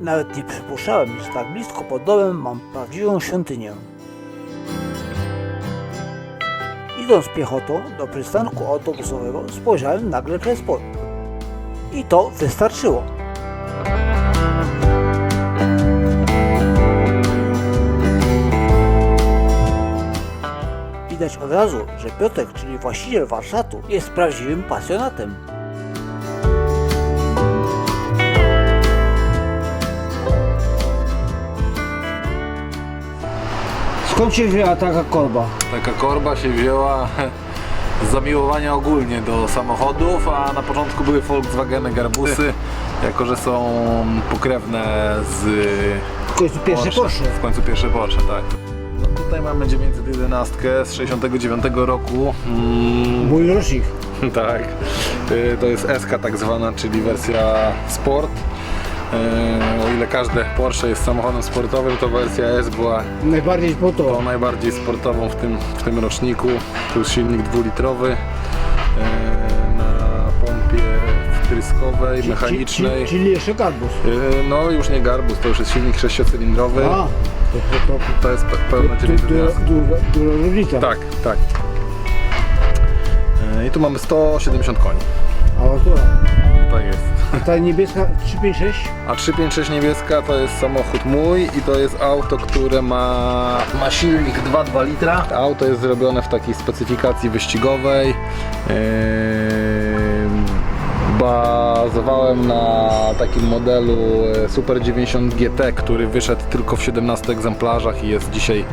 Nawet nie przypuszczałem, że tak blisko pod domem mam prawdziwą świątynię. Idąc piechotą do przystanku autobusowego spojrzałem nagle przez płot. I to wystarczyło. Widać od razu, że Piotrek, czyli właściciel warsztatu, jest prawdziwym pasjonatem. Skąd się wzięła taka korba? Taka korba się wzięła z zamiłowania ogólnie do samochodów, a na początku były Volkswageny Garbusy, jako że są pokrewne z W końcu pierwszy Porsche. W końcu pierwsze Porsche, tak. No tutaj mamy 911 z 69 roku. Mm, Mój rocznik. tak. Y, To jest SK tak zwana, czyli wersja Sport. Y, O ile każde Porsche jest samochodem sportowym, to wersja S była Najbardziej tą sportowa. najbardziej sportową w tym, w tym roczniku. Tu jest silnik dwulitrowy e, na pompie wtryskowej, mechanicznej. Czyli, czyli jeszcze garbus. E, No już nie garbus, to już jest silnik sześciocylindrowy. A, to, to, to, To jest pe- pełna du, du, du, 911. du, duża różnica. Tak, tak. I tu mamy 170 koni. A która? Tak jest. A ta niebieska 356? A 356 niebieska to jest samochód mój i to jest auto, które ma, ma silnik 2,2 litra. Auto jest zrobione w takiej specyfikacji wyścigowej. Yy, Bazowałem na takim modelu e, Super 90 GT, który wyszedł tylko w 17 egzemplarzach i jest dzisiaj,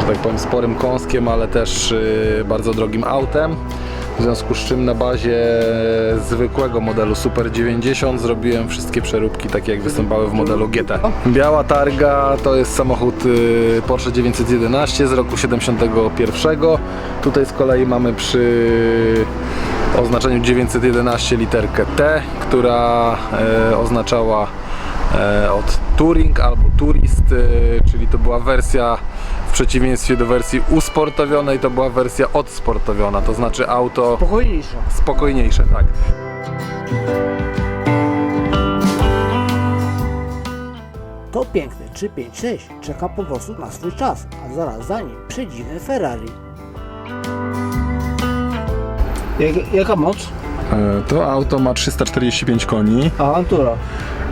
że tak powiem, sporym kąskiem, ale też yy, bardzo drogim autem. W związku z czym na bazie zwykłego modelu Super 90 zrobiłem wszystkie przeróbki takie jak występowały w modelu GT. Biała targa to jest samochód y, Porsche 911 z roku 71. Tutaj z kolei mamy przy oznaczeniu 911 literkę T, która e, oznaczała e, od Touring albo Tourist, czyli to była wersja przeciwieństwie do wersji usportowionej, to była wersja odsportowiona, to znaczy auto Spokojniejsza. spokojniejsze, tak. To piękne 356 czeka po prostu na swój czas, a zaraz za nim przedziwne Ferrari. Jak, jaka moc? E, To auto ma 345 koni, Awantura.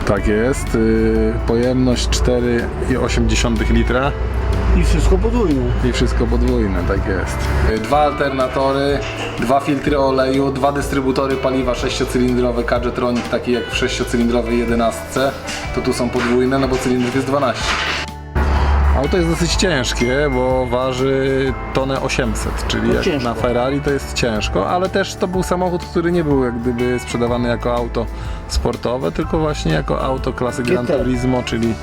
Tak jest, y, pojemność 4,8 litra I wszystko podwójne. i wszystko podwójne, tak jest. Y, Dwa alternatory, dwa filtry oleju, dwa dystrybutory paliwa sześciocylindrowe Kadgetronic, takie jak w sześciocylindrowej 11, to tu są podwójne, no bo cylindrów jest 12. Auto jest dosyć ciężkie, bo waży tonę 800, czyli No jak ciężko. na Ferrari to jest ciężko, ale też to był samochód, który nie był jak gdyby sprzedawany jako auto sportowe, tylko właśnie jako auto klasy Gran. Turismo, czyli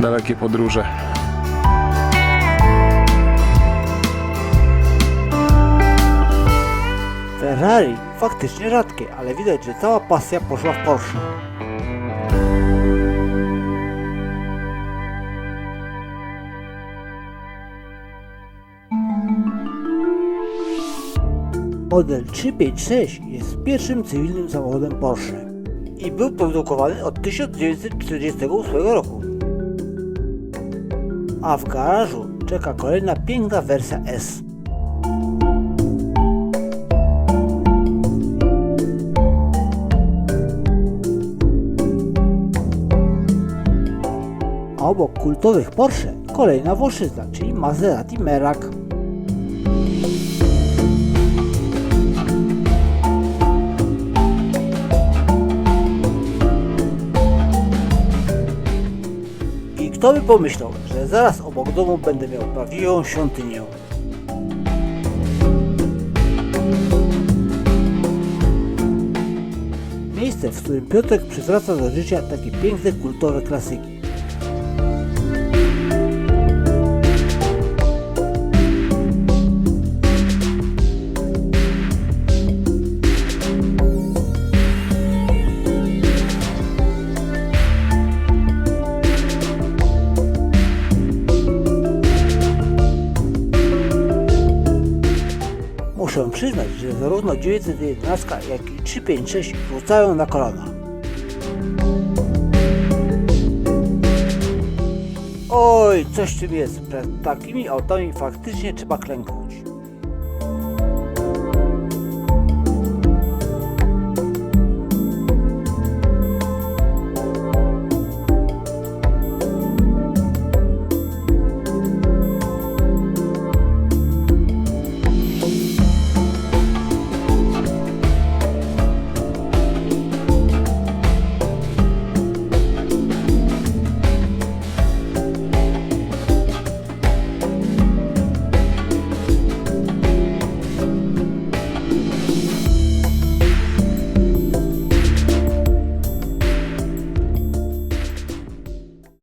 dalekie podróże. Ferrari faktycznie rzadkie, ale widać, że cała pasja poszła w Porsche. Model 356 jest pierwszym cywilnym samochodem Porsche i był produkowany od 1948 roku. A w garażu czeka kolejna piękna wersja S. a obok kultowych Porsche kolejna Włoszyzna, czyli Maserati Merak. Kto by pomyślał, że zaraz obok domu będę miał prawdziwą świątynię. Miejsce, w którym Piotrek przywraca do życia takie piękne kultowe klasyki. Muszę przyznać, że zarówno 911 jak i 356 rzucają na kolana. Oj, coś w tym jest. Przed takimi autami faktycznie trzeba klęknąć.